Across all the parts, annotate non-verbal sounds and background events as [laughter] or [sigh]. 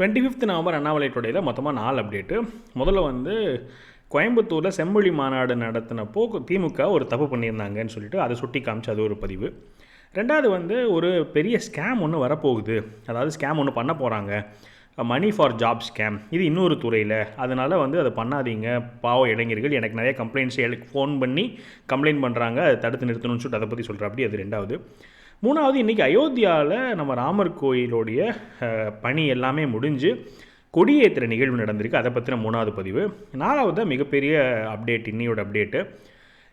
Twenty fifth November Annamalai டுடேயில் மொத்தமாக நாலு அப்டேட்டு முதல்ல வந்து கோயம்புத்தூரில் செம்மொழி மாநாடு நடத்தினப்போ திமுக ஒரு தப்பு பண்ணியிருந்தாங்கன்னு சொல்லிட்டு அதை சுட்டி காமிச்சு அது ஒரு பதிவு. ரெண்டாவது வந்து ஒரு பெரிய ஸ்கேம் ஒன்று வரப்போகுது. அதாவது ஸ்கேம் ஒன்று பண்ண போகிறாங்க மணி ஃபார் ஜாப் ஸ்கேம் இது இன்னொரு துறையில். அதனால் வந்து அதை பண்ணாதீங்க. பாவ இளைஞர்கள் எனக்கு நிறைய கம்ப்ளைண்ட்ஸ் எனக்கு ஃபோன் பண்ணி கம்ப்ளைண்ட் பண்ணுறாங்க அதை தடுத்து நிறுத்தணும்னு சொல்லிட்டு அதை பற்றி சொல்கிற அப்படி அது ரெண்டாவது. மூணாவது இன்றைக்கி அயோத்தியாவில் நம்ம ராமர் கோயிலுடைய பணி எல்லாமே முடிஞ்சு கொடியேற்றுற நிகழ்வு நடந்திருக்கு. அதை பற்றின மூணாவது பதிவு. நாலாவது மிகப்பெரிய அப்டேட் இன்னையோட அப்டேட்டு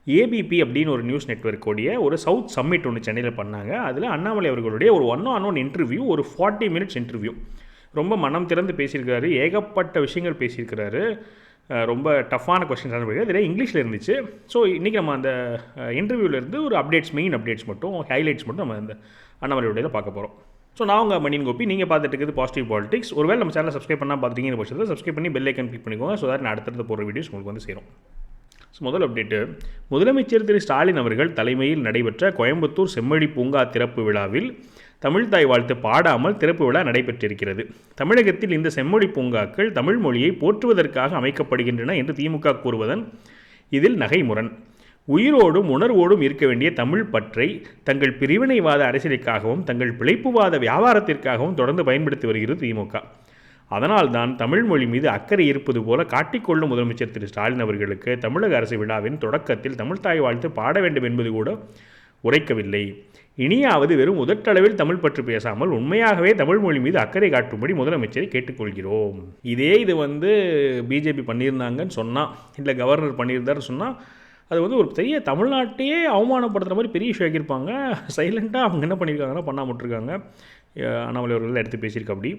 ஏபிபி அப்படின்னு ஒரு நியூஸ் நெட்ஒர்க்கோடைய ஒரு சவுத் சம்மிட் ஒன்று சென்னையில் பண்ணாங்க. அதில் அண்ணாமலை அவர்களுடைய ஒரு ஒன் ஆன் ஒன் இன்டர்வியூ ஒரு ஃபார்ட்டி மினிட்ஸ் இன்டர்வியூ ரொம்ப மனம் திறந்து பேசியிருக்காரு. ஏகப்பட்ட விஷயங்கள் பேசியிருக்கிறாரு. ரொம்ப டஃப்பான கொஸ்டின்ஸ் தான் இதில் இங்கிலீஷில் இருந்துச்சு. ஸோ இன்றைக்கி நம்ம அந்த இன்டர்வியூலேருந்து ஒரு அப்டேட்ஸ் மெயின் அப்டேட்ஸ் மட்டும் ஹைலைட்ஸ் மட்டும் நம்ம அந்த அண்ணாமலையோடையில் பார்க்க போகிறோம் ஸோ நான் உங்கள் மணியன் கோபி. நீங்கள் பார்த்துட்டு இருக்குது பாசிட்டிவ் பாலிடிக்ஸ் ஒருவேளை நம்ம சேனலை சப்ஸ்கிரைப் பண்ணால் பார்த்துட்டீங்கன்னு பட்சத்தில் சப்ஸ்கிரைப் பண்ணி பெல் ஐக்கன் கிளிக் பண்ணிக்கோங்க. ஸோ தட் நான் அடுத்தடுத்து போகிற வீடியோஸ் உங்களுக்கு வந்து சேரும். ஸோ முதல் அப்டேட்டு முதலமைச்சர் திரு ஸ்டாலின் அவர்கள் தலைமையில் நடைபெற்ற கோயம்புத்தூர் செம்மொழி பூங்கா திறப்பு விழாவில் தமிழ்தாய் வாழ்த்து பாடாமல் திறப்பு விழா நடைபெற்றிருக்கிறது. தமிழகத்தில் இந்த செம்மொழி பூங்காக்கள் தமிழ் மொழியை போற்றுவதற்காக அமைக்கப்படுகின்றன என்று திமுக கூறுவதன் இதில் நகைமுரண். உயிரோடும் உணர்வோடும் இருக்க வேண்டிய தமிழ் பற்றை தங்கள் பிரிவினைவாத அரசியலுக்காகவும் தங்கள் பிழைப்புவாத வியாபாரத்திற்காகவும் தொடர்ந்து பயன்படுத்தி வருகிறது திமுக. அதனால்தான் தமிழ் மொழி மீது அக்கறை இருப்பது போல காட்டிக்கொள்ளும் முதலமைச்சர் திரு. ஸ்டாலின் அவர்களுக்கு தமிழக அரசு விழாவின் தொடக்கத்தில் தமிழ்தாய் வாழ்த்து பாட வேண்டும் என்பது கூட உரைக்கவில்லை. இனியாவது வெறும் உதட்டளவில் தமிழ் பற்றி பேசாமல் உண்மையாகவே தமிழ் மொழி மீது அக்கறை காட்டும்படி முதலமைச்சரை கேட்டுக்கொள்கிறோம். இதே இது வந்து பிஜேபி பண்ணியிருந்தாங்கன்னு சொன்னால் இல்லை கவர்னர் பண்ணியிருந்தாருன்னு சொன்னால் அது வந்து ஒரு பெரிய தமிழ்நாட்டையே அவமானப்படுத்துகிற மாதிரி பெரிய இஷ்யூ ஆக்கியிருப்பாங்க. சைலண்ட்டாக அவங்க என்ன பண்ணியிருக்காங்கன்னா பண்ணாமட்டிருக்காங்க அண்ணாமலை அவர்கள் எடுத்து பேசியிருக்க அப்படி.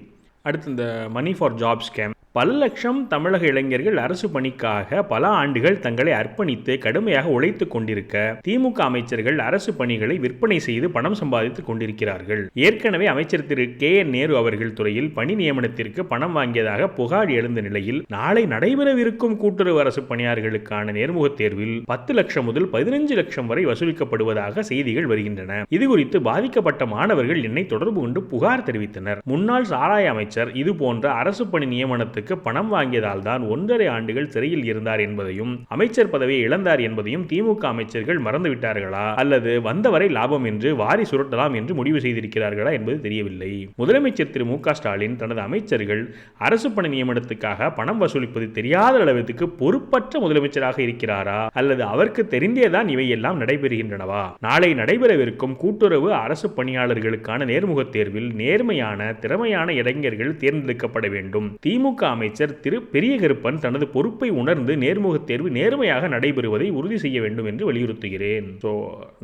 அடுத்து இந்த மணி ஃபார் ஜாப் ஸ்கேம் பல லட்சம் தமிழக இளைஞர்கள் அரசு பணிக்காக பல ஆண்டுகள் தங்களை அர்ப்பணித்து கடுமையாக உழைத்து கொண்டிருக்க திமுக அமைச்சர்கள் அரசு பணிகளை விற்பனை செய்து பணம் சம்பாதித்துக் கொண்டிருக்கிறார்கள். ஏற்கனவே அமைச்சர் திரு கே என் நேரு அவர்கள் துறையில் பணி நியமனத்திற்கு பணம் வாங்கியதாக புகார் எழுந்த நிலையில் நாளை நடைபெறவிருக்கும் கூட்டுறவு அரசு பணியாளர்களுக்கான நேர்முகத் தேர்வில் பத்து லட்சம் முதல் பதினஞ்சு லட்சம் வரை வசூலிக்கப்படுவதாக செய்திகள் வருகின்றன. இதுகுறித்து பாதிக்கப்பட்ட மாணவர்கள் என்னை தொடர்பு கொண்டு புகார் தெரிவித்தனர். முன்னாள் சாராய அமைச்சர் இது போன்ற அரசு பணி நியமனத்தை நியமனத்துக்கு பணம் வாங்கியதால் தான் ஒன்றரை ஆண்டுகள் சிறையில் இருந்தார் என்பதையும் அமைச்சர் பதவியை இழந்தார் என்பதையும் திமுக அமைச்சர்கள் மறந்துவிட்டார்களா? அல்லது வந்தவரை லாபம் என்று வாரி சுருட்டலாம் என்று முடிவு செய்திருக்கிறார்களா என்பது தெரியவில்லை. முதலமைச்சர் திரு மு க ஸ்டாலின் தனது அமைச்சர்கள் அரசு பணி நியமனத்துக்காக பணம் வசூலிப்பது தெரியாத அளவிற்கு பொறுப்பற்ற முதலமைச்சராக இருக்கிறாரா? அல்லது அவருக்கு தெரிந்தேதான் இவையெல்லாம் நடைபெறுகின்றனவா? நாளை நடைபெறவிருக்கும் கூட்டுறவு அரசு பணியாளர்களுக்கான நேர்முகத் தேர்வில் நேர்மையான திறமையான இளைஞர்கள் தேர்ந்தெடுக்கப்பட வேண்டும். திமுக அமைச்சர் திரு பெரிய கருப்பன் தனது பொறுப்பை உணர்ந்து நேர்முகத் தேர்வு நேர்மையாக நடைபெறுவதை உறுதி செய்ய வேண்டும் என்று வலியுறுத்துகிறேன். ஸோ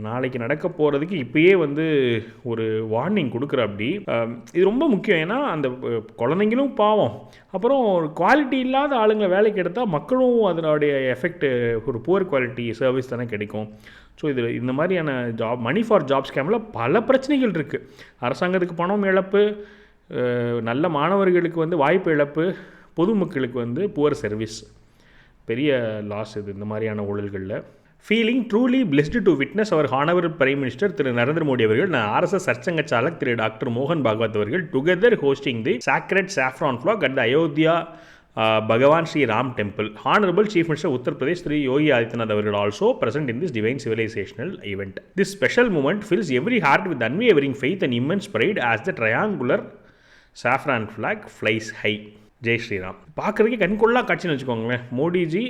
நாளைக்கு நடக்க போகிறதுக்கு இப்பயே வந்து ஒரு வார்னிங் கொடுக்குற அப்படி இது ரொம்ப முக்கியம். ஏன்னா அந்த குழந்தைங்களும் பாவம். அப்புறம் குவாலிட்டி இல்லாத ஆளுங்களை வேலைக்கு எடுத்தால் மக்களும் அதனுடைய எஃபெக்ட் ஒரு புவர் குவாலிட்டி சர்வீஸ் தானே கிடைக்கும். ஸோ இது இந்த மாதிரியான ஜாப் மணி ஃபார் ஜாப் ஸ்கேமில் பல பிரச்சனைகள் இருக்குது அரசாங்கத்துக்கு பணம் இழப்பு நல்ல மாணவர்களுக்கு வந்து வாய்ப்பு இழப்பு பொதுமக்களுக்கு வந்து புவர் சர்வீஸ் பெரிய லாஸ் இது இந்த மாதிரியான ஊழல்களில். Feeling truly blessed to witness our honour prime minister Thiru Narendra Modi அவர்கள் நான் ஆர்எஸ்எஸ் சர்ச்சங்க சாலக் திரு டாக்டர் மோகன் பாகவத் அவர்கள் together hosting the sacred saffron flag at Ayodhya Bhagwan Shri Ram temple honourable chief minister Uttar Pradesh Shri Yogi Adityanath அவர்கள் also present in this divine civilisational event this special moment fills every heart with unwavering faith and immense fried as the triangular saffron flag flies high Jai Shri Ram. பார்க்குறதுக்கே கண்கொள்ளா காட்சின்னு வச்சுக்கோங்களேன். மோடிஜி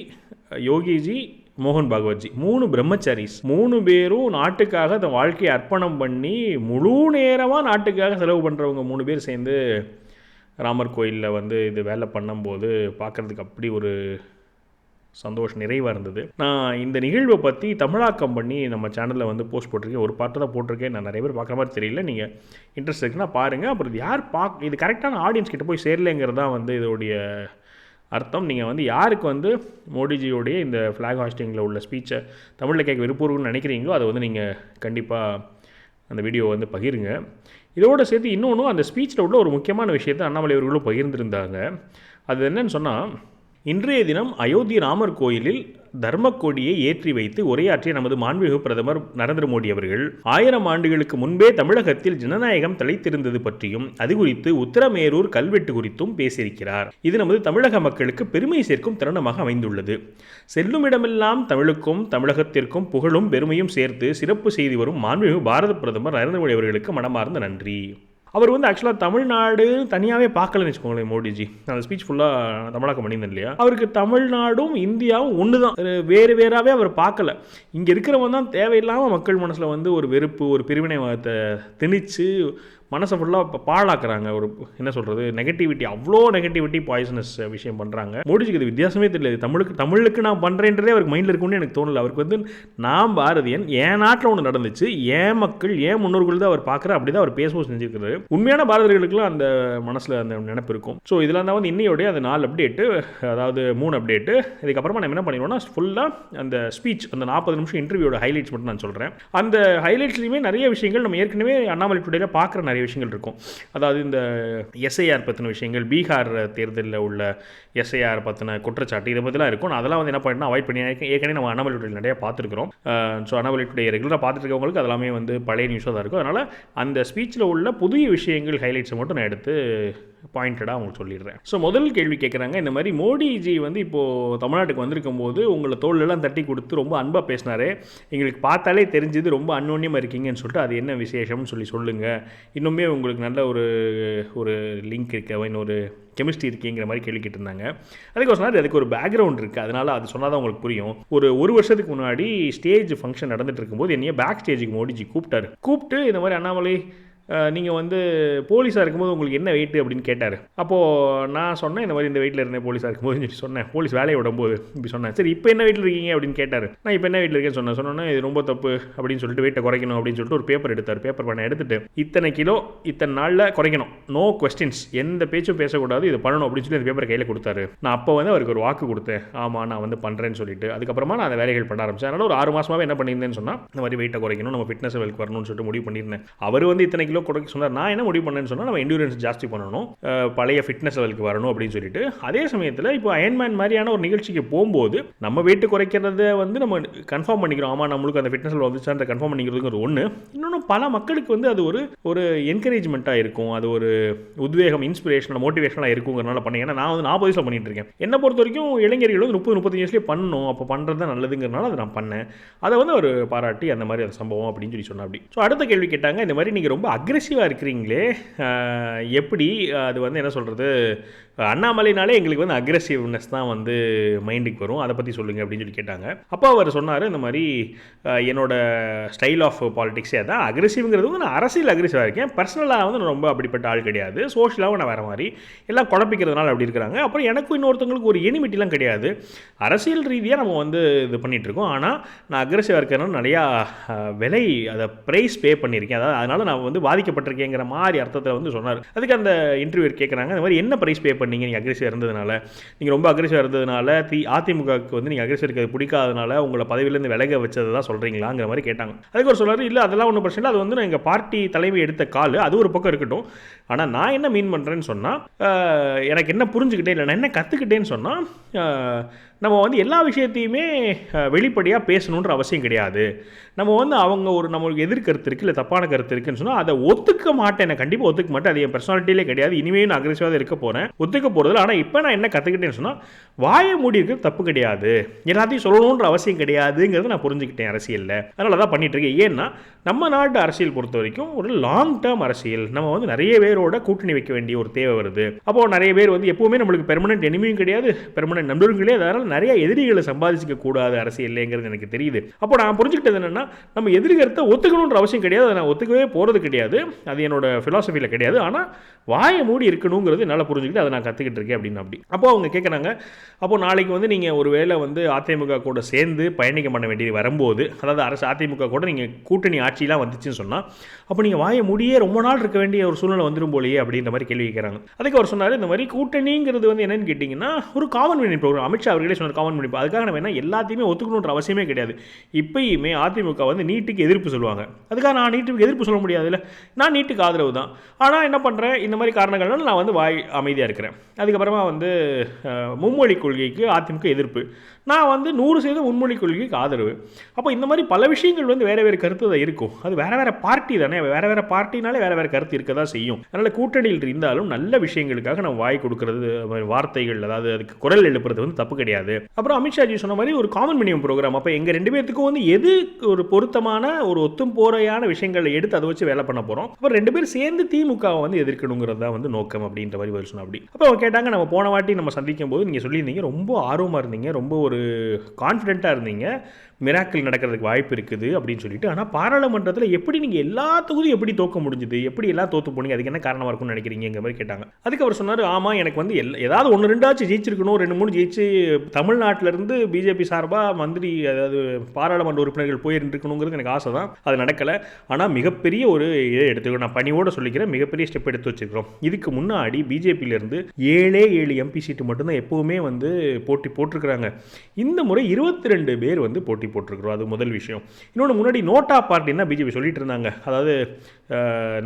யோகிஜி மோகன் பாகவத்ஜி. மூணு பிரம்மச்சாரிஸ். மூணு பேரும் நாட்டுக்காக தன் வாழ்க்கையை அர்ப்பணம் பண்ணி முழு நேரமாக நாட்டுக்காக செலவு பண்ணுறவங்க மூணு பேர் சேர்ந்து ராமர் கோயிலில் வந்து இது வேலை பண்ணும்போது பார்க்குறதுக்கு அப்படி ஒரு சந்தோஷம் நிறைவாக இருந்தது. நான் இந்த நிகழ்வை பற்றி தமிழாக்கம் பண்ணி நம்ம சேனலில் வந்து போஸ்ட் போட்டிருக்கேன். ஒரு பாட்டு தான் போட்டிருக்கேன். நான் நிறைய பேர் பார்க்குற மாதிரி தெரியல. நீங்கள் இன்ட்ரெஸ்ட் இருக்குன்னா பாருங்கள் அப்புறம் இது யார் பார்க்க இது கரெக்டான ஆடியன்ஸ் கிட்ட போய் சேரலைங்கிறது தான் வந்து இதோடைய அர்த்தம். நீங்கள் வந்து யாருக்கு வந்து மோடிஜியோடைய இந்த ஃப்ளாக் ஹாஸ்டிங்கில் உள்ள ஸ்பீச்சை தமிழில் கேட்க விருப்பம்னு நினைக்கிறீங்களோ அதை வந்து நீங்கள் கண்டிப்பாக அந்த வீடியோ வந்து பகிருங்க. இதோடு சேர்த்து இன்னொன்று அந்த ஸ்பீச்சில் உள்ள ஒரு முக்கியமான விஷயத்தை அண்ணாமலை அவர்களும் பகிர்ந்திருந்தாங்க. அது என்னன்னு சொன்னால் இன்றைய தினம் அயோத்தி ராமர் கோயிலில் தர்மக்கொடியை ஏற்றி வைத்து உரையாற்றிய நமது மாண்புமிகு பிரதமர் நரேந்திர மோடி அவர்கள் ஆயிரம் ஆண்டுகளுக்கு முன்பே தமிழகத்தில் ஜனநாயகம் தலைத்திருந்தது பற்றியும் அது குறித்து உத்தரமேரூர் கல்வெட்டு குறித்தும் பேசியிருக்கிறார். இது நமது தமிழக மக்களுக்கு பெருமை சேர்க்கும் தருணமாக அமைந்துள்ளது. செல்லும் இடமெல்லாம் தமிழுக்கும் தமிழகத்திற்கும் புகழும் பெருமையும் சேர்த்து சிறப்பு செய்து வரும் மாண்புமிகு பாரத பிரதமர் நரேந்திர மோடி அவர்களுக்கு மனமார்ந்த நன்றி. அவர் வந்து ஆக்சுவலாக தமிழ்நாடு தனியாகவே பார்க்கலன்னு வச்சுக்கோங்களேன் மோடிஜி. அந்த ஸ்பீச் ஃபுல்லாக தமிழாக்கம் பண்ணியிருந்தேன் இல்லையா? அவருக்கு தமிழ்நாடும் இந்தியாவும் ஒன்று தான் வேறு வேறாகவே அவர் பார்க்கல. இங்கே இருக்கிறவங்க தான் தேவையில்லாமல் மக்கள் மனசில் வந்து ஒரு வெறுப்பு ஒரு பிரிவினைவாதத்தை திணிச்சு மனசை ஃபுல்லாக இப்போ பாழாக்குறாங்க. ஒரு என்ன சொல்கிறது நெகட்டிவிட்டி அவ்வளோ நெகட்டிவிட்டி பாய்சனஸ் விஷயம் பண்ணுறாங்க மோடிஜிக்கு இது வித்தியாசமே தெரியல தமிழுக்கு தமிழுக்கு நான் பண்ணுறேன்றதே அவருக்கு மைண்டில் இருக்கும்னு எனக்கு தோணல. அவருக்கு வந்து நான் பாரதியன் என் நாட்டில் ஒன்று நடந்துச்சு. ஏன் மக்கள் ஏன் முன்னோர்கள் தான் அவர் பார்க்குற அப்படி தான் அவர் பேசவும் செஞ்சுருக்காரு. உண்மையான பாரதியர்களுக்குலாம் அந்த மனசில் அந்த நினைப்பு இருக்கும். ஸோ இதில் தான் வந்து இன்னையோடைய அந்த நாலு அப்டேட்டு அதாவது மூணு அப்டேட்டு இதுக்கப்புறமா நம்ம என்ன பண்ணிடுவோம்னா ஃபுல்லாக அந்த ஸ்பீச் அந்த நாற்பது நிமிஷம் இன்டர்வியூட ஹைலைட்ஸ் மட்டும் நான் சொல்கிறேன் அந்த ஹைலைட்ஸ்லையுமே நிறைய விஷயங்கள் நம்ம ஏற்கனவே அண்ணாமலை டுடேல பார்க்குற நிறைய விஷயங்கள் இருக்கும். அதாவது இந்த எஸ்ஐஆர் பற்றின விஷயங்கள் பீகார் தேர்தலில் உள்ள எஸ்ஐஆர் பற்றின குற்றச்சாட்டு இதை பற்றிலாம் இருக்கும். நான் அதெல்லாம் வந்து என்ன பண்ணால் அவாய்ட் பண்ணி ஏற்கனவே நம்ம அண்ணாமலை டுடே நிறையா பார்த்துருக்குறோம். ஸோ அனவலி டுடே ரெகுலராக பார்த்துருக்கவங்களுக்கு அதெல்லாமே வந்து பழைய நியூஸாக தான் இருக்கும். அதனால் அந்த ஸ்பீச்சில் உள்ள புதிய விஷயங்கள் ஹைலைட்ஸை மட்டும் நான் எடுத்து பாயிண்டடாக அவங்களுக்கு சொல்லிடுறேன். ஸோ முதல் கேள்வி கேட்குறாங்க இந்த மாதிரி மோடிஜி வந்து இப்போது தமிழ்நாட்டுக்கு வந்திருக்கும் போது உங்களை தோல்லெல்லாம் தட்டி கொடுத்து ரொம்ப அன்பாக பேசினாரு. எங்களுக்கு பார்த்தாலே தெரிஞ்சது ரொம்ப அன்னோன்யமாக இருக்கீங்கன்னு சொல்லிட்டு அது என்ன விசேஷம்னு சொல்லி சொல்லுங்கள் இன்னுமே உங்களுக்கு நல்ல ஒரு ஒரு லிங்க் இருக்க? இன்னொரு கெமிஸ்ட்ரி இருக்கீங்கிற மாதிரி கேள்வி கேட்டிருந்தாங்க. அதுக்கு சொன்னார் அதுக்கு ஒரு பேக்ரவுண்ட் இருக்குது அதனால் அது சொன்னால் தான் உங்களுக்கு புரியும். ஒரு ஒரு வருஷத்துக்கு முன்னாடி ஸ்டேஜ் ஃபங்க்ஷன் நடந்துட்டு இருக்கும்போது என்னைய பேக் ஸ்டேஜுக்கு மோடிஜி கூப்பிட்டாரு. கூப்பிட்டு இந்த மாதிரி அண்ணாமலை நீங்கள் வந்து போலீஸாக இருக்கும்போது உங்களுக்கு என்ன வெயிட் அப்படின்னு கேட்டார். அப்போது நான் சொன்னேன் இந்த மாதிரி இந்த வெயிட்டில் இருந்தேன் போலீஸாக இருக்கும்போது சொல்லி சொன்னேன். போலீஸ் வேலையை விடும்போது இப்படி சொன்னேன் சரி இப்போ என்ன வீட்டில் இருக்கீங்க அப்படின்னு கேட்டார். நான் இப்போ என்ன வீட்டில் இருக்கேன்னு சொன்னேன். சொன்னோன்னே இது ரொம்ப தப்பு அப்படின்னு சொல்லிட்டு வெயிட்டை குறைக்கணும் அப்படின்னு சொல்லிட்டு ஒரு பேப்பர் எடுத்தார். பேப்பர் பண்ண எடுத்துட்டு இத்தனை கிலோ இத்தனை நாளில் குறைக்கணும். நோ கொஸ்டின்ஸ் எந்த பேச்சும் பேசக்கூடாது. இது பண்ணணும் அப்படின்னு சொல்லி அந்த பேப்பரை கையில் கொடுத்தாரு. நான் அப்போ வந்து அவருக்கு ஒரு வாக்கு கொடுத்தேன். ஆமாம் நான் வந்து பண்ணுறேன்னு சொல்லிட்டு. அதுக்கப்புறமா நான் அந்த வேலைகள் பண்ண ஆரம்பிச்சேன். அதனால் ஒரு ஆறு மாதமாகவே என்ன பண்ணியிருந்தேன்னு சொன்னால் இந்த மாதிரி வெயிட்டை குறைக்கணும் நம்ம ஃபிட்னஸ் லெவலுக்கு வரணும்னு சொல்லிட்டு முடிவு பண்ணியிருந்தேன். அவர் வந்து இத்தனை கிலோ குறைக்க சொன்னார். நான் என்ன முடிவு பண்ணேன்னு சொன்னால் நம்ம எண்டூரன்ஸ் ஜாஸ்தி பண்ணணும். பழைய ஃபிட்னஸ் லெவலுக்கு வரணும் அப்படின்னு சொல்லிட்டு. அதே சமயத்தில் இப்போ அயன்மேன் மாதிரியான ஒரு நிகழ்ச்சிக்கு போகும்போது நம்ம வெயிட் குறைக்கிறத வந்து நம்ம கன்ஃபார்ம் பண்ணிக்கிறோம். ஆமாம் நம்மளுக்கு அந்த ஃபிட்னஸ் லெவல் அந்த கன்ஃபார்ம் பண்ணிக்கிறதுக்கு ஒன்று இன்னொன்று பல மக்களுக்கு வந்து அது ஒரு ஒரு என்கரேஜ்மெண்ட்டாக இருக்கும். அது ஒரு உத்வேகம் இன்ஸ்பிரேஷனல் மோட்டிவேஷனாக இருக்குங்கிறனால பண்ணேன். ஏன்னா நான் வந்து நாற்பது வயசில் பண்ணிட்டு இருக்கேன். என்னை பொறுத்த வரைக்கும் இளைஞர்கள் வந்து முப்பது முப்பத்தஞ்சு வயசுலேயே பண்ணணும். அப்போ பண்ணுறது தான் நல்லதுங்கிறனால அதை நான் பண்ணேன். அதை வந்து அவர் பாராட்டி அந்த மாதிரி அந்த சம்பவம் அப்படின்னு சொல்லி சொன்னா அப்படி. ஸோ அடுத்த கேள்வி கேட்டாங்க இந்த மாதிரி நீங்கள் ரொம்ப அக்ரெசிவாக இருக்கிறீங்களே எப்படி அது வந்து என்ன சொல்கிறது அண்ணாமலைனாலே எங்களுக்கு வந்து அக்ரெசிவ்னஸ் தான் வந்து மைண்டுக்கு வரும். அதை பற்றி சொல்லுங்கள் அப்படின்னு சொல்லி கேட்டாங்க. அப்போ அவர் சொன்னார் இந்த மாதிரி என்னோட ஸ்டைல் ஆஃப் பாலிடிக்ஸே அதான் அக்ரெசிவ்ங்கிறது வந்து நான் அரசியல் அக்ரெசிவாக இருக்கேன். பர்சனலாக வந்து நான் ரொம்ப அப்படிப்பட்ட ஆள் கிடையாது. சோஷியலாகவும் நான் வேறு மாதிரி. எல்லாம் குழப்பிக்கிறதுனால அப்படி இருக்கிறாங்க. அப்புறம் எனக்கும் இன்னொருத்தவங்களுக்கு ஒரு எனிமிட்டிலாம் கிடையாது. அரசியல் ரீதியாக நம்ம வந்து இது பண்ணிகிட்ருக்கோம் ஆனால் நான் அக்ரெசிவாக இருக்கிறனால நிறையா விலை அதை ப்ரைஸ் பே பண்ணியிருக்கேன். அதாவது அதனால் நான் வந்து பாதிக்கப்பட்டிருக்கேங்கிற மாதிரி அர்த்தத்தில் வந்து சொன்னார். அதுக்கு அந்த இன்டர்வியூர் கேட்குறாங்க இந்த மாதிரி என்ன ப்ரைஸ் பே பண்ணீங்க நீங்கள் அக்ரெசிவாக இருந்ததுனால. நீங்கள் ரொம்ப அக்ரெசிவாக இருந்ததுனால தி அதிமுகவுக்கு வந்து நீங்கள் அக்ரெசிவ் இருக்கிறது பிடிக்காதனால உங்களை பதவியிலேருந்து விலக வச்சது தான் சொல்கிறீங்களாங்கிற மாதிரி கேட்டாங்க. அதுக்கு ஒரு சொல்கிறார் இல்லை அதெல்லாம் ஒன்றும் பிரச்சனை இல்லை. அது வந்து எங்கள் பார்ட்டி தலைமை எடுத்த கால். அது ஒரு பக்கம் இருக்கட்டும். ஆனால் நான் என்ன மீன் பண்ணுறேன்னு சொன்னால் எனக்கு என்ன புரிஞ்சுக்கிட்டே இல்லை நான் என்ன கற்றுக்கிட்டேன்னு சொன்னால் நம்ம வந்து எல்லா விஷயத்தையுமே வெளிப்படையாக பேசணுன்ற அவசியம் கிடையாது. நம்ம வந்து அவங்க ஒரு நம்மளுக்கு எதிர்கருத்து இருக்குது இல்லை தப்பான கருத்து இருக்குன்னு சொன்னால் அதை ஒத்துக்க மாட்டேன். நான் கண்டிப்பாக ஒத்துக்க மாட்டேன். அது என் பர்சனாலிட்டியிலே கிடையாது. இனிமேல் நான் அக்ரெசிவாக தான் இருக்க போகிறேன் ஒத்துக்க போகிறதில்ல ஆனால் இப்போ நான் என்ன கற்றுக்கிட்டேன்னு சொன்னால் வாயை மூடி இருக்கிறது தப்பு கிடையாது. எல்லாத்தையும் சொல்லணுன்ற அவசியம் கிடையாதுங்கிறத நான் புரிஞ்சுக்கிட்டேன் அரசியலில். அதனால தான் பண்ணிகிட்ருக்கேன் ஏன்னா நம்ம நாட்டு அரசியல் பொறுத்த வரைக்கும் ஒரு லாங் டேர்ம் அரசியல். நம்ம வந்து நிறைய பேரோட கூட்டணி வைக்க வேண்டிய ஒரு தேவை வருது. அப்போ நிறைய பேர் வந்து எப்போவுமே நம்மளுக்கு பெர்மனன்ட் எனிமியும் கிடையாது. பெர்மனன்ட் நண்பரும் கிடையாது. அதனால் நிறைய எதிரிகளை சம்பாதிச்சிக்க கூடாது அரசியல்ங்கிறது எனக்கு தெரியுது. அப்போ நான் புரிஞ்சுக்கிட்டது என்னென்னா நம்ம எதிர்கருத்தை ஒத்துக்கணுன்ற அவசியம் கிடையாது. அதை நான் ஒத்துக்கவே போகிறது கிடையாது. அது என்னோட ஃபிலாசபியில் கிடையாது. ஆனால் வாயை மூடி இருக்கணுங்கிறது என்னால் புரிஞ்சுக்கிட்டு அதை நான் கற்றுக்கிட்டு இருக்கேன் அப்படின்னு அப்படி. அப்போ அவங்க கேட்குறாங்க அப்போ நாளைக்கு வந்து நீங்கள் ஒரு வேளை வந்து அதிமுக கூட சேர்ந்து பயணிக்க பண்ண வேண்டியது வரும்போது அதாவது அரசு அதிமுக கூட நீங்கள் கூட்டணி ஆட்சியெலாம் வந்துச்சுன்னு சொன்னால் அப்போ நீங்கள் வாயை மூடியே ரொம்ப நாள் இருக்க வேண்டிய ஒரு சூழ்நிலை வந்துடும் போலயே அப்படின்ற மாதிரி கேள்வி கேட்குறாங்க அதுக்கு அவர் சொன்னார் இந்த மாதிரி கூட்டணிங்கிறது வந்து என்னன்னு கேட்டிங்கன்னா ஒரு காமன் மினிட் ப்ரோக்ராம் அமித்ஷா அவர்களே சொன்னார் காமன் மினிட் அதுக்காக நம்ம என்ன எல்லாத்தையுமே ஒத்துக்கணுன்ற அவசியமே கிடையாது. இப்பயுமே அதிமுக வந்து நீட்டுக்கு எதிர்ப்பு சொல்லுவாங்க. அதுக்காக நான் நீட்டுக்கு எதிர்ப்பு சொல்ல முடியாதுல்ல. நான் நீட்டுக்கு ஆதரவு தான். ஆனால் என்ன பண்ணுறேன் இந்த மாதிரி காரணங்கள்னால நான் வந்து வாய் அமைதியாக இருக்கிறேன். அதுக்கப்புறமா வந்து மும்மொழி கொள்கைக்கு அதிமுக எதிர்ப்பு. நான் வந்து நூறு சதவீதம் உண்மொழி கொள்கைக்கு ஆதரவு. அப்போ இந்த மாதிரி பல விஷயங்கள் வந்து வேறு வேறு கருத்து தான் இருக்கும். அது வேறு வேறு பார்ட்டி தானே. வேறு வேறு பார்ட்டினாலே வேறு வேறு கருத்து இருக்க தான் செய்யும். அதனால் கூட்டணியில் இருந்தாலும் நல்ல விஷயங்களுக்காக நம்ம வாய் கொடுக்கறது வார்த்தைகள் அதாவது அதுக்கு குரல் எழுப்புறது வந்து தப்பு கிடையாது. அப்புறம் அமித்ஷாஜி சொன்ன மாதிரி ஒரு காமன் மினிமம் ப்ரோக்ராம் அப்போ எங்கள் ரெண்டு பேர்த்துக்கும் வந்து எது ஒரு பொருத்தமான ஒரு ஒத்தும் போறையான விஷயங்களை எடுத்து அதை வச்சு வேலை பண்ண போகிறோம் அப்புறம் ரெண்டு பேரும் சேர்ந்து திமுகவை வந்து எதிர்க்கணுங்கிறது தான் வந்து நோக்கம் அப்படின்ற மாதிரி வருஷம் அப்படி அப்போ அவங்க கேட்டாங்க நம்ம போன வாட்டி நம்ம சந்திக்கும் போது நீங்கள் சொல்லியிருந்தீங்க ரொம்ப ஆர்வமாக இருந்தீங்க ரொம்ப ஒரு கான்ஃபிடென்ட்டாக இருந்தீங்க. மிராக்கள் நடக்கிறதுக்கு வாய்ப்பு இருக்குது அப்படின்னு சொல்லிட்டு ஆனால் பாராளுமன்றத்தில் எப்படி நீங்கள் எல்லா தொகுதியும் எப்படி தோக்க முடிஞ்சுது? எப்படி எல்லாம் தோற்று போனீங்க? அதுக்கு என்ன காரணமாக இருக்கும்னு நினைக்கிறீங்கிற மாதிரி கேட்டாங்க. அதுக்கு அவர் சொன்னார் ஆமாம் எனக்கு வந்து எல் ஏதாவது ஒன்று ரெண்டாச்சும் ஜெயிச்சிருக்கணும். ரெண்டு மூணு ஜெயிச்சு தமிழ்நாட்டிலேருந்து பிஜேபி சார்பாக மந்திரி அதாவது பாராளுமன்ற உறுப்பினர்கள் போயிருந்துருக்கணுங்கிறது எனக்கு ஆசை தான் அது நடக்கலை. ஆனால் மிகப்பெரிய ஒரு இதை எடுத்துக்கணும் நான் பணியோடு சொல்லிக்கிறேன். மிகப்பெரிய ஸ்டெப் எடுத்து வச்சுருக்கிறோம். இதுக்கு முன்னாடி பிஜேபியிலேருந்து ஏழே ஏழு எம்பி சீட்டு மட்டும்தான் எப்போவுமே வந்து போட்டி போட்டிருக்கிறாங்க. இந்த முறை இருபத்தி ரெண்டு பேர் வந்து போட்டி போட்டிருக்கிறோம். அது முதல் விஷயம். இன்னொன்று முன்னாடி நோட்டா பார்ட்டின்னா பிஜேபி சொல்லிட்டு இருந்தாங்க. அதாவது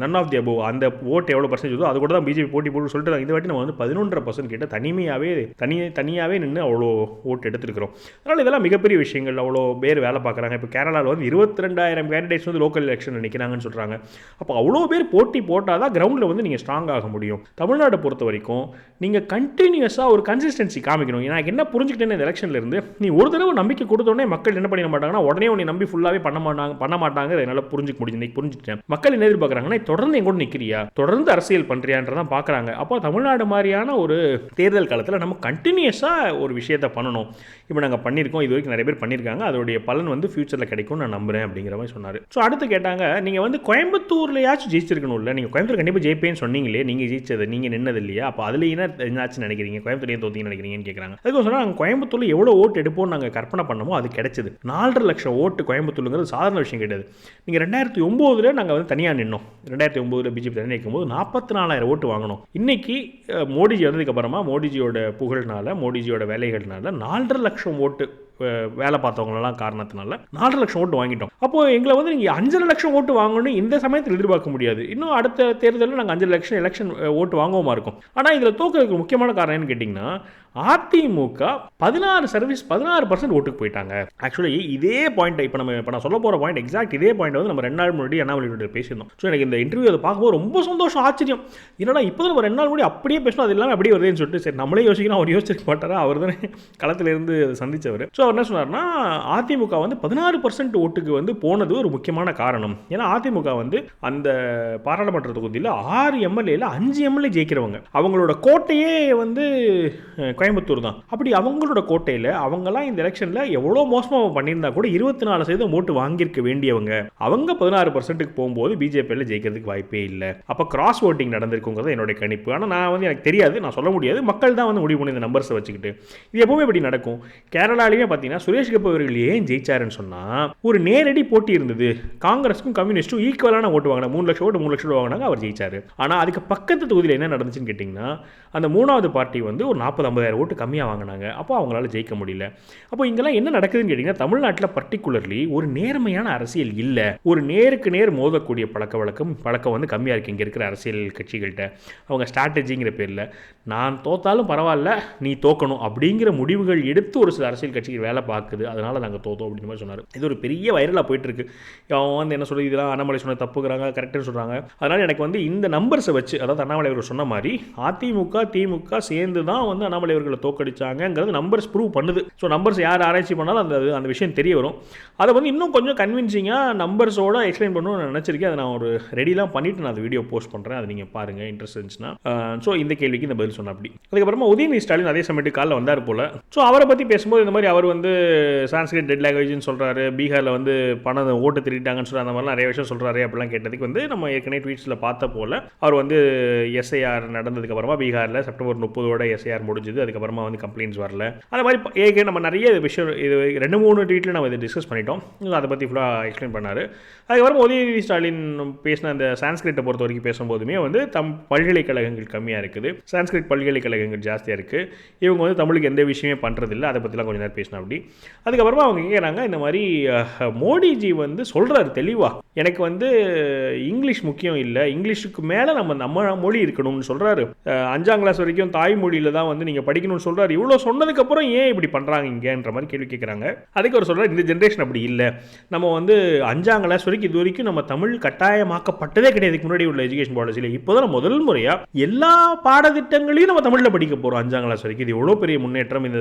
நன் ஆஃப் தி அபோ அந்த ஓட்டு எவ்வளோ பர்சன்டேஜ் அது கூட தான் பிஜேபி போட்டி போட்டு சொல்லிட்டு இந்த வாட்டி நம்ம வந்து பதினொன்றரை பர்சன்ட் கிட்ட தனிமையாகவே தனி தனியாகவே நின்று அவ்வளோ ஓட்டு எடுத்துருக்கிறோம். அதனால் இதெல்லாம் மிகப்பெரிய விஷயங்கள். அவ்வளோ பேர் வேலை பார்க்குறாங்க. இப்போ கேரளாவில் வந்து இருபத்தி ரெண்டாயிரம் கேண்டிடேட்ஸ் வந்து லோக்கல் எலெக்ஷன் நிற்கிறாங்கன்னு சொல்கிறாங்க அப்போ அவ்வளோ பேர் போட்டி போட்டால் தான் கிரவுண்டில் வந்து நீங்கள் ஸ்ட்ராங் ஆக முடியும். தமிழ்நாடு பொறுத்த வரைக்கும் நீங்கள் கண்டினியூஸாக ஒரு கன்சிஸ்டன்சி காமிக்கணும். எனக்கு என்ன புரிஞ்சுக்கிட்டேன்னு இந்த எலெக்ஷனில் இருந்து நீ ஒரு தடவை நம்பிக்கை கொடுத்தோடனே மக்கள் என்ன பண்ணிட மாட்டாங்கன்னா உடனே உன்னை நம்பி ஃபுல்லாகவே பண்ண மாட்டாங்க பண்ண மாட்டாங்க என்னால் புரிஞ்சுக்க முடிஞ்சு இன்னைக்கு புரிஞ்சுட்டேன் மக்கள் என்ன எதிர்பார்க்குறாங்கன்னா தொடர்ந்து எங்கூட நிற்கிறியா தொடர்ந்து அரசியல் பண்ணுறியான்றதான் பார்க்குறாங்க அப்போ தமிழ்நாடு மாதிரியான ஒரு தேர்தல் காலத்தில் நம்ம கண்டினியூஸாக ஒரு விஷயத்தை பண்ணணும். இப்போ நாங்கள் பண்ணியிருக்கோம் இது வரைக்கும் நிறைய பேர் பண்ணியிருக்காங்க அதோடைய பலன் வந்து ஃபியூச்சரில் கிடைக்கும்னு நான் நம்புறேன் அப்படிங்கிற மாதிரி சொன்னார். ஸோ அடுத்து கேட்டாங்க நீங்கள் வந்து கோயம்புத்தூர்லையாச்சும் ஜெயிச்சிருக்கணும் இல்லை? நீங்கள் கோயம்புத்தூர் கண்டிப்பாக ஜெயிப்பேன்னு சொன்னீங்களே நீங்கள் ஜெயிச்சது நீங்கள் நின்னது இல்லையா? அப்போ அதில் என்ன என்னாச்சு நினைக்கிறீங்க? கோயம்புத்தூர் ஏன் தோத்தீங்கன்னு நினைக்கிறீங்கன்னு கேட்குறாங்க அதுக்கு சொன்னால் நாங்கள் கோயம்புத்தூரில் எவ்வளோ ஓட்டு எடுப்போம்னு நாங்கள் கற்பனை பண்ணமோ அது கிடைச்சது. நாலரை லட்சம் ஓட்டு கோயம்புத்தூருங்கிறது சாதாரண விஷயம் கிடையாது. நீங்கள் ரெண்டாயிரத்தி ஒம்போதில் நாங்கள் வந்து தனியாக நின்னோம். ரெண்டாயிரத்தி ஒம்போதில் பிஜேபி தனியாக நிற்கும் போது நாற்பத்தி நாலாயிரம் ஓட்டு வாங்கணும் இன்றைக்கி மோடிஜி வந்ததுக்கப்புறமா மோடிஜியோட புகழ்னால மோடிஜியோட வேலைகள்னால நாலரை லட்சம் ஓட்டு வேலை பார்த்தவங்களெல்லாம் காரணத்தினால நாலரை லட்சம் ஓட்டு வாங்கிட்டோம். அப்போ எங்களை வந்து நீங்கள் அஞ்சரை லட்சம் ஓட்டு வாங்கணும்னு இந்த சமயத்தில் எதிர்பார்க்க முடியாது. இன்னும் அடுத்த தேர்தலில் நாங்கள் அஞ்சு லட்சம் எலெக்ஷன் ஓட்டு வாங்குவோமா இருக்கும். ஆனால் இதில் தோக்கிறதுக்கு முக்கியமான காரணம் என்னன்னு கேட்டிங்கன்னா அதிமுக பதினாறு சர்வீஸ் பதினாறு பர்சன்ட் ஓட்டுக்கு போயிட்டாங்க. ஆக்சுவலி இதே பாயிண்ட் இப்போ நம்ம இப்போ நான் சொல்ல போகிற பாயிண்ட் எக்ஸாக்ட் இதே பாயிண்ட் வந்து நம்ம ரெண்டு நாள் முன்னாடி அண்ணாமலை பேசியிருந்தோம். ஸோ எனக்கு இந்த இன்டர்வியூ அதை பார்க்கும்போது ரொம்ப சந்தோஷம் ஆச்சரியம். என்னடா இப்போ நம்ம ரெண்டு நாள் முன்னாடி அப்படியே பேசணும் அது இல்லாமல் அப்படியே வருதுன்னு சொல்லிட்டு சரி நம்மளே யோசிக்கணும் அவர் யோசிச்சிருக்க மாட்டாரா அவர் தானே களத்திலிருந்து சந்தித்தவர் ஸோ அவர் என்ன சொன்னார்னா அதிமுக வந்து பதினாறு பர்சன்ட் ஓட்டுக்கு வந்து போனது ஒரு முக்கியமான காரணம். ஏன்னா அதிமுக வந்து அந்த பாராளுமன்ற தொகுதியில் ஆறு எம்எல்ஏல அஞ்சு எம்எல்ஏ ஜெயிக்கிறவங்க. அவங்களோட கோட்டையே வந்து கோயம்புத்தூர் தான். அப்படி அவங்களோட கோட்டையில் அவங்கெல்லாம் இந்த எலெக்ஷனில் எவ்வளோ மோசமாக பண்ணியிருந்தா கூட இருபத்தி நாலு சதவீதம் ஓட்டு வாங்கியிருக்க வேண்டியவங்க. அவங்க பதினாறு பர்சன்ட்டுக்கு போகும்போது பிஜேபியில் ஜெயிக்கிறதுக்கு வாய்ப்பே இல்லை. அப்போ கிராஸ் ஓட்டிங் நடந்திருக்குங்கிறது என்னுடைய கணிப்பு. ஆனால் நான் வந்து எனக்கு தெரியாது நான் சொல்ல முடியாது. மக்கள் தான் வந்து முடிவு பண்ணி இந்த நம்பர்ஸை வச்சுக்கிட்டு. இது எப்பவுமே இப்படி நடக்கும். கேரளாலையுமே பார்த்தீங்கன்னா சுரேஷ் கப்பு அவர்கள் ஏன் ஜெயிச்சாருன்னு சொன்னால் ஒரு நேரடி போட்டி இருந்தது. காங்கிரஸுக்கும் கம்யூனிஸ்ட்டும் ஈக்குவலான ஓட்டு வாங்கினாங்க மூணு லட்சம் ஓட்டு மூணு லட்சம் வாங்கினாங்க அவர் ஜெயிச்சார். ஆனால் அதுக்கு பக்கத்து தொகுதியில் என்ன நடந்துச்சுன்னு கேட்டிங்கன்னா அந்த மூணாவது பார்ட்டி வந்து ஒரு நாற்பது ஐம்பது ஐம்பதாயிரம் ஓட்டு கம்மியாக வாங்கினாங்க. அப்போ அவங்களால ஜெயிக்க முடியல. அப்போ இங்கெல்லாம் என்ன நடக்குதுன்னு கேட்டிங்கன்னா தமிழ்நாட்டில் பர்டிகுலர்லி ஒரு நேர்மையான அரசியல் இல்லை. ஒரு நேருக்கு நேர் மோதக்கூடிய பழக்க வழக்கம் பழக்கம் வந்து கம்மியாக இருக்குது இங்கே இருக்கிற அரசியல் கட்சிகள்கிட்ட. அவங்க ஸ்ட்ராட்டஜிங்கிற பேரில் நான் தோத்தாலும் பரவாயில்ல நீ தோக்கணும் அப்படிங்கிற முடிவுகள் எடுத்து ஒரு சில அரசியல் கட்சிகள் வேலை பார்க்குது. அதனால் நாங்கள் தோத்தோம் அப்படின்ற மாதிரி சொன்னார். இது ஒரு பெரிய வைரலாக போயிட்டுருக்கு. அவன் வந்து என்ன சொல்கிறது இதெல்லாம் அண்ணாமலை சொன்ன தப்புக்கிறாங்க கரெக்டுன்னு சொல்கிறாங்க அதனால் எனக்கு வந்து இந்த நம்பர்ஸை வச்சு அதாவது அண்ணாமலை அவர் சொன்ன மாதிரி அதிமுக திமுக சேர்ந்து தான் வந்து அண்ணாமலை தலைவர்களை தோக்கடிச்சாங்கிறது நம்பர்ஸ் ப்ரூவ் பண்ணுது. ஸோ நம்பர்ஸ் யார் ஆராய்ச்சி பண்ணாலும் அந்த அந்த விஷயம் தெரிய வரும். அதை வந்து இன்னும் கொஞ்சம் கன்வின்சிங்காக நம்பர்ஸோட எக்ஸ்பிளைன் பண்ணணும்னு நினச்சிருக்கேன். அதை நான் ஒரு ரெடிலாம் பண்ணிவிட்டு நான் அந்த வீடியோ போஸ்ட் பண்ணுறேன் அதை நீங்கள் பாருங்கள் இன்ட்ரெஸ்ட் இருந்துச்சுன்னா. ஸோ இந்த கேள்விக்கு இந்த பதில் சொன்ன அப்படி. அதுக்கப்புறமா உதயநிதி ஸ்டாலின் அதே சமயத்து காலில் வந்தார் போல். ஸோ அவரை பற்றி பேசும்போது இந்த மாதிரி அவர் வந்து சான்ஸ்கிரிட் டெட் லாங்குவேஜ்னு சொல்கிறாரு பீகாரில் வந்து பணம் ஓட்டு திருட்டாங்கன்னு சொல்லி அந்த மாதிரிலாம் நிறைய விஷயம் சொல்கிறாரு அப்படிலாம் கேட்டதுக்கு வந்து நம்ம ஏற்கனவே ட்வீட்ஸில் பார்த்த போல் அவர் வந்து எஸ்ஐஆர் நடந்ததுக்கப்புறமா பீகாரில் செப்டம்பர் முப்பதோட எஸ்ஐஆர் முடிஞ்சது. அதுக்கப்புறமா வந்து கம்ப்ளைண்ட்ஸ் வரல. அந்த மாதிரி ஏகே நம்ம நிறைய விஷயம் இது ரெண்டு மூணு ட்வீட்டில் நம்ம இதை டிஸ்கஸ் பண்ணிட்டோம். அதை பற்றி ஃபுல்லாக எக்ஸ்பிளைன் பண்ணார். அதுக்கப்புறம் உதயநிதி ஸ்டாலின் பேசின அந்த சான்ஸ்கிரிட்டை பொறுத்த வரைக்கும் பேசும்போதுமே வந்து தம் பல்கலைக்கழகங்கள் கம்மியாக இருக்குது. சான்ஸ்கிரிட் பல்கலைக்கழகங்கள் ஜாஸ்தியாக இருக்குது இவங்க வந்து தமிழுக்கு எந்த விஷயமே பண்ணுறதில்ல அதை பற்றிலாம் கொஞ்சம் நேரம் பேசினா அப்படி. அதுக்கப்புறமா அவங்க கேட்குறாங்க இந்த மாதிரி மோடிஜி வந்து சொல்கிறாரு தெளிவாக எனக்கு வந்து இங்கிலீஷ் முக்கியம் இல்லை. இங்கிலீஷுக்கு மேலே நம்ம நம்ம மொழி இருக்கணும்னு சொல்கிறாரு அஞ்சாம் கிளாஸ் வரைக்கும் தாய்மொழியில் தான் வந்து நீங்கள் படிக்கணும்னு சொல்கிறாரு இவ்வளோ சொன்னதுக்கப்புறம் ஏன் இப்படி பண்ணுறாங்க இங்கேன்ற மாதிரி கேள்வி கேட்குறாங்க அதுக்கு அவர் சொல்கிறார் இந்த ஜென்ரேஷன் அப்படி இல்லை. நம்ம வந்து அஞ்சாம் கிளாஸ் வரைக்கும் இது வரைக்கும் நம்ம தமிழ் கட்டாயமாக்கப்பட்டதே கிடையாது. இதுக்கு முன்னாடி உள்ள எஜுகேஷன் பாலிசியில் இப்போ தான் முதல் முறையாக எல்லா பாடத்திட்டங்களையும் நம்ம தமிழில் படிக்க போகிறோம் அஞ்சாம் கிளாஸ் வரைக்கும். இது எவ்வளோ பெரிய முன்னேற்றம் இந்த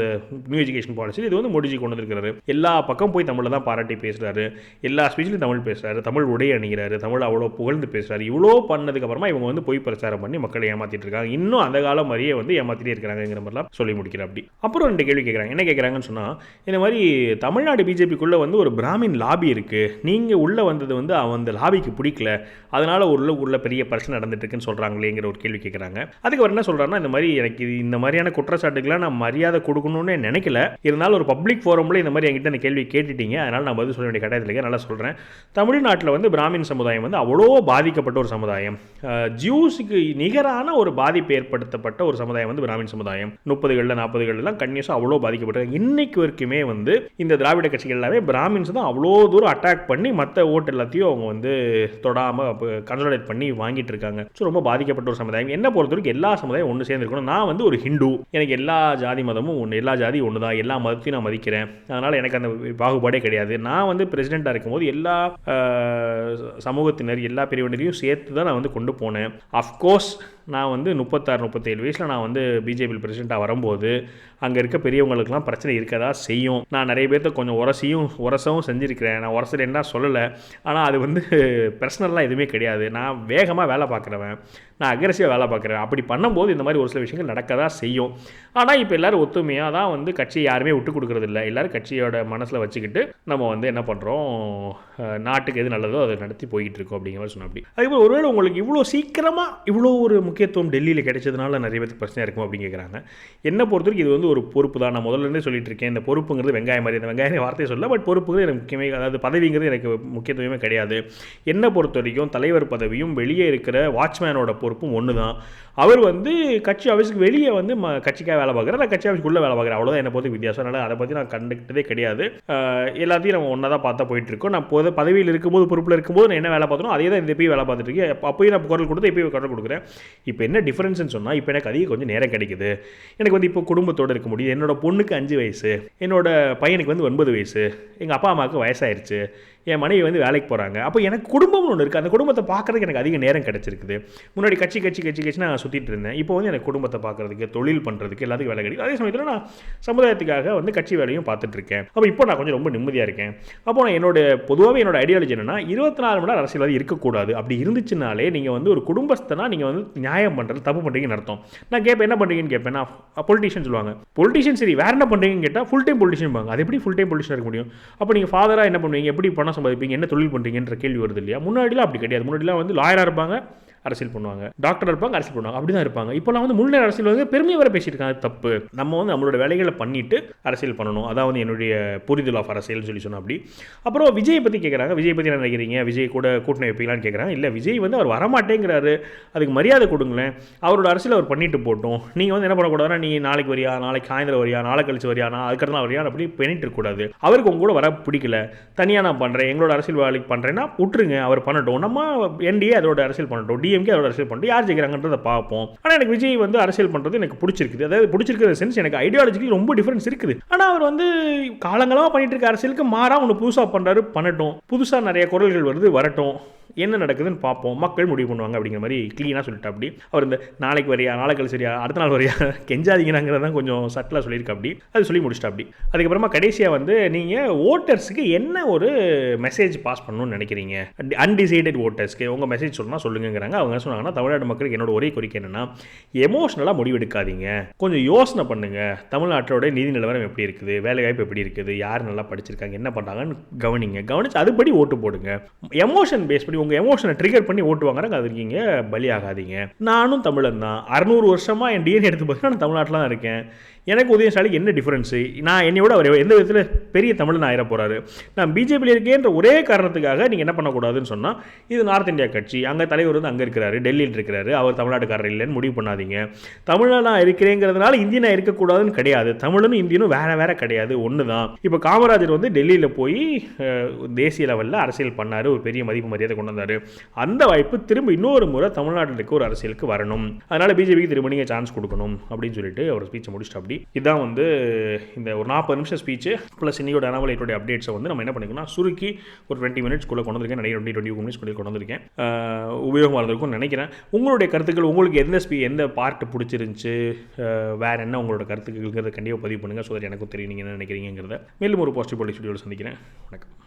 நியூ எஜுகேஷன் பாலிசியில் இது வந்து மோடிஜி கொண்டு வந்திருக்கிறாரு எல்லா பக்கம் போய் தமிழில் தான் பாராட்டி பேசுகிறாரு எல்லா ஸ்பீச்லையும் தமிழ் பேசுகிறாரு தமிழ் உடை அணிகிறாரு. தமிழ் அவ்வளோ புகழ்ந்து பேசுகிறாரு இவ்வளோ பண்ணதுக்கப்புறமா இவங்க வந்து போய் பிரச்சாரம் பண்ணி மக்களை ஏமாற்றிட்டு இருக்காங்க. இன்னும் அந்த காலம் மாதிரியே வந்து ஏமாற்றிட்டே இருக்கிறாங்கிற மாதிரிலாம் சொல்லி முடிக்கிற அப்படி. அப்புறம் ரெண்டு கேள்வி கேட்குறாங்க என்ன கேட்குறாங்கன்னு சொன்னால் இந்த மாதிரி தமிழ்நாடு பிஜேபிக்குள்ளே வந்து ஒரு பிராமின் லாபி இருக்குது நீங்கள் உள்ளே வந்தது வந்து அவன் அந்த லாபிக்கு பிடிக்கல. அதனால் உள்ள உள்ள பெரிய பிரச்சனை நடந்துட்டுருக்குன்னு சொல்கிறாங்களேங்கிற ஒரு கேள்வி கேட்குறாங்க அதுக்கு அவர் என்ன சொல்கிறாருன்னா இந்த மாதிரி எனக்கு இது இந்த மாதிரியான குற்றச்சாட்டுக்கெல்லாம் நான் மரியாதை கொடுக்கணும்னு நினைக்கல. இருந்தாலும் ஒரு பப்ளிக் ஃபோரமில் இந்த மாதிரி என்கிட்ட இந்த கேள்வி கேட்டுட்டீங்க. அதனால் நான் பதில் சொல்ல வேண்டிய கட்டாயத்தில் நல்லா சொல்கிறேன் தமிழ்நாட்டில் வந்து பிராமின் சமுதாயம் வந்து அவ்வளோ பாதிக்கப்பட்ட ஒரு சமுதாயம். ஜூஸுக்கு நிகரான ஒரு பாதிப்பு ஏற்படுத்தப்பட்ட ஒரு சமுதாயம் வந்து பிராமின் சமுதாயம். முப்பதுகளில் நாற்பதுகள்லாம் கன்னியூஸாக அவ்வளோ பாதிக்கப்பட்டாங்க இன்னைக்கு வரைக்குமே வந்து இந்த திராவிட கட்சிகள் எல்லாமே பிராமின்ஸ் தான் அவ்வளோ தூரம் அட்டாக் பண்ணி மற்ற ஓட்டு எல்லாத்தையும் அவங்க வந்து தொடாமல் கன்சல்டேட் பண்ணி வாங்கிட்டு இருக்காங்க. ஸோ ரொம்ப பாதிக்கப்பட்ட ஒரு சமுதாயம். என்ன பொறுத்த வரைக்கும் எல்லா சமுதாயம் ஒன்று சேர்ந்துருக்கணும். நான் வந்து ஒரு ஹிந்து. எனக்கு எல்லா ஜாதி மதமும் ஒன்று எல்லா ஜாதி ஒன்று தான் எல்லா மதத்தையும் நான் மதிக்கிறேன். அதனால் எனக்கு அந்த பாகுபாடே கிடையாது. நான் வந்து பிரசிடெண்ட்டாக இருக்கும்போது எல்லா சமூகத்தினர் எல்லா பிரிவினரையும் சேர்த்து தான் நான் வந்து கொண்டு போனேன். அஃப்கோர்ஸ் நான் வந்து முப்பத்தாறு முப்பத்தேழு வயசில் நான் வந்து பிஜேபி பிரசிடெண்ட்டாக வரும்போது அங்கே இருக்க பெரியவங்களுக்குலாம் பிரச்சனை இருக்கதா செய்யும். நான் நிறைய பேர்த்த கொஞ்சம் உரசியும் உரசவும் செஞ்சுருக்கிறேன். நான் உரசலேன்னா சொல்லலை. ஆனால் அது வந்து பிரச்சனைலாம் எதுவுமே கிடையாது. நான் வேகமாக வேலை பார்க்குறவன். நான் அக்ரெசிவாக வேலை பார்க்குறேன் அப்படி பண்ணும்போது இந்த மாதிரி ஒரு சில விஷயங்கள் நடக்க தான் செய்யும். ஆனால் இப்போ எல்லோரும் ஒத்துமையாக தான் வந்து கட்சியை யாருமே விட்டு கொடுக்குறதில்ல. எல்லோரும் கட்சியோட மனசில் வச்சுக்கிட்டு நம்ம வந்து என்ன பண்ணுறோம் நாட்டுக்கு எது நல்லதோ அதை நடத்தி போய்கிட்டு இருக்கோம் அப்படிங்கிற மாதிரி சொன்ன அப்படி. அதுக்கப்புறம் ஒருவேளை உங்களுக்கு இவ்வளோ சீக்கிரமாக இவ்வளோ ஒரு முக்கியத்துவம் டெல்லியில் கிடைச்சதுனால நிறைய பேருக்கு பிரச்சனையாக இருக்கும் அப்படின்னு கேட்குறாங்க பொறுத்த வரைக்கும் இது வந்து ஒரு பொறுப்பு தான். நான் முதல்ல இருந்தே சொல்லிட்டு இருக்கேன். இந்த பொறுப்புங்கிறது வெங்காயம் மாதிரி. இந்த வெங்காயம் வார்த்தையை சொல்ல பட் பொறுப்புங்கிறது எனக்கு முக்கியமே அதாவது பதவிங்கிறது எனக்கு முக்கியத்துவமே கிடையாது. என்னை பொறுத்த வரைக்கும் தலைவர் பதவியும் வெளியே இருக்கிற வாட்ச்மேனோட பொறுப்பும் ஒன்று தான். அவர் வந்து கட்சி ஆஃபீஸுக்கு வெளியே வந்து ம கட்சிக்காக வேலை பார்க்குறேன் நான் கட்சி ஆஃபீஸ்க்குள்ளே வேலை பார்க்குறேன் அவ்வளோதான் என்னை பொறுத்து வித்தியாசம். அதனால் அதை பற்றி நான் கண்டுக்கிட்டதே கிடையாது. எல்லாத்தையும் நம்ம ஒன்றா தான் பார்த்தா போயிட்டுருக்கோம் நான் பொது பதவியில் இருக்கும்போது பொறுப்பில் இருக்கும்போது நான் என்ன வேலை பார்த்தனோ அதே தான் இந்த போய் வேலை பார்த்துட்டு இருக்கேன். அப்ப- நான் குரல் கொடுத்து எப்பயும் குரல் கொடுக்குறேன். இப்போ என்ன டிஃப்ரென்ஸ்னு சொன்னால் இப்போ எனக்கு அதிக கொஞ்சம் நேரம் கிடைக்குது. எனக்கு வந்து இப்போ குடும்பத்தோடு இருக்க முடியும். என்னோட பொண்ணுக்கு அஞ்சு வயசு என்னோட பையனுக்கு வந்து ஒன்பது வயசு எங்கள் அப்பா அம்மாவுக்கு வயசாயிருச்சு. என் மனைவி வந்து வேலைக்கு போகிறாங்க அப்போ எனக்கு குடும்பம்னு ஒன்று இருக்குது அந்த குடும்பத்தை பார்க்குறதுக்கு எனக்கு அதிக நேரம் கிடச்சிருக்குது. முன்னாடி கட்சி கட்சி கட்சி கட்சி நான் சுற்றிட்டு இருந்தேன். இப்போ வந்து எனக்கு குடும்பத்தை பார்க்குறதுக்கு தொழில் பண்ணுறதுக்கு எல்லாத்துக்கும் வேலை கிடைக்கும் அதே சமயத்தில் நான் சமுதாயத்துக்காக வந்து கட்சி வேலையும் பார்த்துட்ருக்கேன் அப்போ இப்போ நான் கொஞ்சம் ரொம்ப நிம்மதியாக இருக்கேன். அப்போ நான் என்னோட பொதுவாகவே என்னோட ஐடியாலஜி என்னன்னா இருபத்தி நாலு மணி நேரம் அரசியல்வாதி இருக்கக்கூடாது. அப்படி இருந்துச்சுனாலே நீங்கள் வந்து ஒரு குடும்பஸ்தனாக நீங்கள் வந்து நியாயம் பண்ணுறது தப்பு பண்ணுறீங்கன்னு அர்த்தம். நான் கேட்பேன் என்ன பண்ணுறீங்கன்னு கேட்பேன் நான் பொலிட்டிஷியன் சொல்லுவாங்க. பொலிட்டிஷியன் சரி வேறு என்ன பண்ணுறீங்கன்னு கேட்டால் ஃபுல் டைம் பொலிட்டிஷியன் பாங்க அது எப்படி ஃபுல் டைம் பொலிட்டிஷன் இருக்க முடியும்? அப்போ நீங்கள் ஃபாதராக என்ன பண்ணுவீங்க? எப்படி பணம் சம்பாதிப்பீங்க என்ன தொழில் பண்ணுறீங்கன்ற கேள்வி வருது இல்லையா? முன்னாடிலாம் அப்படி கிடையாது. முன்னாடிலாம் வந்து லாயராக இருப்பாங்க. அரசியல் பண்ணுவாங்க. டாக்டர் இருப்பாங்க அரசியல் பண்ணுவாங்க. அப்படி தான் இருப்பாங்க. இப்போலாம் வந்து முன்னேற அரசியல் வந்து பெருமையை வர பேசியிருக்காங்க தப்பு. நம்ம வந்து நம்மளோட வேலைகளை பண்ணிட்டு அரசியல் பண்ணணும். அதான் வந்து என்னுடைய புரிதல் ஆஃப் அரசியல்னு சொல்லி சொன்னால் அப்படி. அப்புறம் விஜய் பற்றி கேட்குறாங்க விஜய் பற்றி என்ன நினைக்கிறீங்க? விஜய் கூட கூட்டணி வைப்பீங்களான்னு கேட்குறாங்க இல்லை விஜய் வந்து அவர் வரமாட்டேங்கிறாரு. அதுக்கு மரியாதை கொடுங்களேன். அவரோட அரசியல் அவர் பண்ணிட்டு போட்டோம். நீங்கள் வந்து என்ன பண்ணக்கூடாதுன்னா நீ நாளைக்கு வரியா? நாளைக்கு சாயந்தரம் வரியா? நாளை கழிச்சு வரியா? நான் அதுக்கடுத்து வரியா அப்படி பண்ணிட்டு இருக்கக்கூடாது அவருக்கு உங்க கூட வர பிடிக்கல. தனியாக நான் பண்ணுறேன் எங்களோட அரசியல் வேலைக்கு பண்ணுறேன்னா விட்டுருங்க அவர் பண்ணட்டும். நம்ம என்டிஏ அதோட அரசியல் பண்ணட்டும். டிஎம்கே அதோட அரசியல் பண்ணிட்டு யார் ஜெயிக்கிறாங்கன்றதை பார்ப்போம். ஆனால் எனக்கு விஜய் வந்து அரசியல் பண்ணுறது எனக்கு பிடிச்சிருக்குது. அதாவது பிடிச்சிருக்கிற சென்ஸ் எனக்கு ஐடியாலஜிக்கு ரொம்ப டிஃபரன்ஸ் இருக்குது. ஆனால் அவர் வந்து காலங்களாக பண்ணிட்டு இருக்க அரசியலுக்கு மாறாக ஒன்று புதுசாக பண்ணுறாரு பண்ணட்டும். புதுசாக நிறைய குரல்கள் வருது வரட்டும். என்ன நடக்குதுன்னு பார்ப்போம். மக்கள் முடிவு பண்ணுவாங்க அப்படிங்கிற மாதிரி க்ளீனாக சொல்லிட்டு அப்படி. அவர் இந்த நாளைக்கு வரையா நாளைக்கு சரியா அடுத்த நாள் வரையா [laughs] கெஞ்சாதீங்கிறதான் கொஞ்சம் சட்டிலாக சொல்லியிருக்க அப்படி. அது சொல்லி முடிச்சிட்டா அப்படி. அதுக்கப்புறமா கடைசியாக வந்து நீங்கள் ஓட்டர்ஸுக்கு என்ன ஒரு மெசேஜ் பாஸ் பண்ணணும்னு நினைக்கிறீங்க? அன்டிசைடட் ஓட்டர்ஸ்க்கு உங்கள் மெசேஜ் சொன்னால் சொல்லுங்கிறாங்க அவங்க என்ன சொன்னாங்கன்னா தமிழ்நாடு மக்களுக்கு என்னோட ஒரே கோரிக்கை என்னன்னா எமோஷனலாக முடிவெடுக்காதீங்க கொஞ்சம் யோசனை பண்ணுங்க. தமிழ்நாட்டோட நிதி நிலவரம் எப்படி இருக்குது? வேலைவாய்ப்பு எப்படி இருக்குது? யார் நல்லா படிச்சிருக்காங்க? என்ன பண்ணுறாங்கன்னு கவனிங்க. கவனித்து அதுபடி ஓட்டு போடுங்க. எமோஷன் பேஸ் பண்ணி உங்கள் எமோஷனை ட்ரிகர் பண்ணி ஓட்டு வாங்குறாங்க இருக்கீங்க. பலி பலியாகாதீங்க. நானும் தமிழன் தான். அறநூறு வருஷமாக என் டிஎன்ஏ எடுத்து பார்த்தீங்கன்னா நான் தமிழ்நாட்டில் தான் இருக்கேன். எனக்கு உதயம் ஸ்டாலின் என்ன டிஃப்ரென்ஸு நான் என்னையோட அவர் எந்த விதத்தில் பெரிய தமிழன் ஆயிர போகிறாரு நான் பிஜேபியில் இருக்கேன்ற ஒரே காரணத்துக்காக நீங்கள் என்ன பண்ணக்கூடாதுன்னு சொன்னால் இது நார்த் இந்தியா கட்சி. அங்கே தலைவர் வந்து அங்கே இருக்கிறாரு டெல்லியில் இருக்கிறாரு. அவர் தமிழ்நாட்டுக்காரர் இல்லைன்னு முடிவு பண்ணாதீங்க. தமிழில் நான் இருக்கிறேங்கிறதுனால இந்தியனாக இருக்கக்கூடாதுன்னு கிடையாது. தமிழனும் இந்தியனும் வேற வேற கிடையாது. ஒன்று தான் இப்போ காமராஜர் வந்து டெல்லியில் போய் தேசிய லெவலில் அரசியல் பண்ணார். ஒரு பெரிய மதிப்பு மரியாதை கொண்டு வந்தார். அந்த வாய்ப்பு திரும்ப இன்னொரு முறை தமிழ்நாட்டில் இருக்க ஒரு அரசியலுக்கு வரணும். அதனால் பிஜேபிக்கு திரும்ப நீங்கள் சான்ஸ் கொடுக்கணும் அப்படின்னு சொல்லிட்டு அவர் ஸ்பீச்சை முடிச்சிட்டு அப்படி இதான் வந்து இந்த ஒரு நாற்பது நிமிஷம் ஸ்பீச்சு ப்ளஸ் இன்னையோட அனவலைட்டோட அப்டேட்ஸை வந்து நம்ம என்ன பண்ணிக்கணும் சுருக்கி ஒரு டுவெண்ட்டி மினிட்ஸ்க்குள்ளே கொண்டு வந்திருக்கேன் நிறைய டுவெண்ட்டி டுவெண்ட்டி மினிட்ஸ் கொண்டு வந்திருக்கேன் உபயோகமாக இருந்திருக்கும்னு நினைக்கிறேன். உங்களுடைய கருத்துக்கள் உங்களுக்கு எந்த ஸ்பீ எந்த பார்ட் பிடிச்சிருந்துச்சு வேறு என்ன உங்களோட கருத்துக்கள்ங்கிறத கண்டிப்பாக பதிவு பண்ணுங்கள் ஸோ எனக்கும் தெரியும் நீங்கள் என்ன நினைக்கிறீங்கிறத மேலும் ஒரு பாசிட்டிவ் பாலிசி வீடியோவில் சந்திக்கிறேன். வணக்கம்.